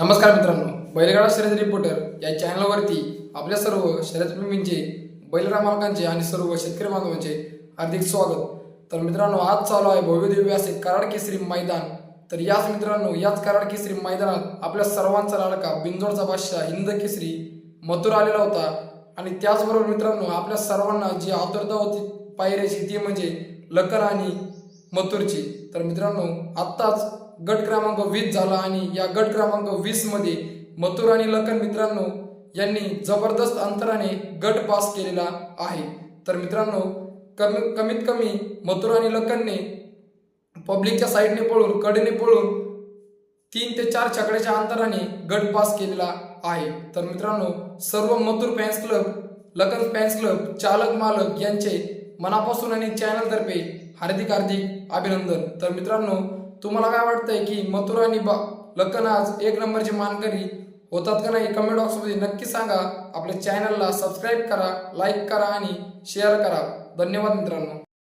नमस्कार मित्रांनो बैलगाडा शर्यत रिपोर्टर या चॅनलवरती आपल्या सर्व शर्यतप्रेमींचे बैलगाडा मालकांचे आणि सर्व शेतकरी बांधवांचे हार्दिक स्वागत. तर मित्रांनो आज चालू आहे भव्यदिव्य असे कराड केसरी मैदान. तर याच मित्रांनो याच कराड केसरी मैदानात आपल्या सर्वांचा लाडका बिंजोडचा बादशाह हिंद केसरी मथुर आलेला होता. आणि त्याचबरोबर मित्रांनो आपल्या सर्वांना जी आतुरता होती पायऱ्याची ती म्हणजे लकर आणि मथुरची. तर मित्रांनो आत्ताच गट क्रमांक वीस झाला आणि या गट क्रमांक वीसमध्ये मथुर आणि लखन मित्रांनो यांनी जबरदस्त अंतराने गट पास केलेला आहे. तर मित्रांनो कमी कमीत कमी मथुर आणि लखनने पब्लिकच्या साईडने पळून कडेने पळून तीन ते चार छकड्याच्या अंतराने गट पास केलेला आहे. तर मित्रांनो सर्व Mathur fans club Lakhan fans club चालक मालक यांचे मनापासून आणि चॅनलतर्फे हार्दिक हार्दिक अभिनंदन. तर मित्रांनो तुम्हाला काय वाटतंय की मथुर आणि बा लखन आज एक नंबरचे मानकरी होतात का नाही? कमेंट बॉक्समध्ये नक्की सांगा. आपल्या चॅनलला सबस्क्राईब करा लाईक करा आणि शेअर करा. धन्यवाद मित्रांनो.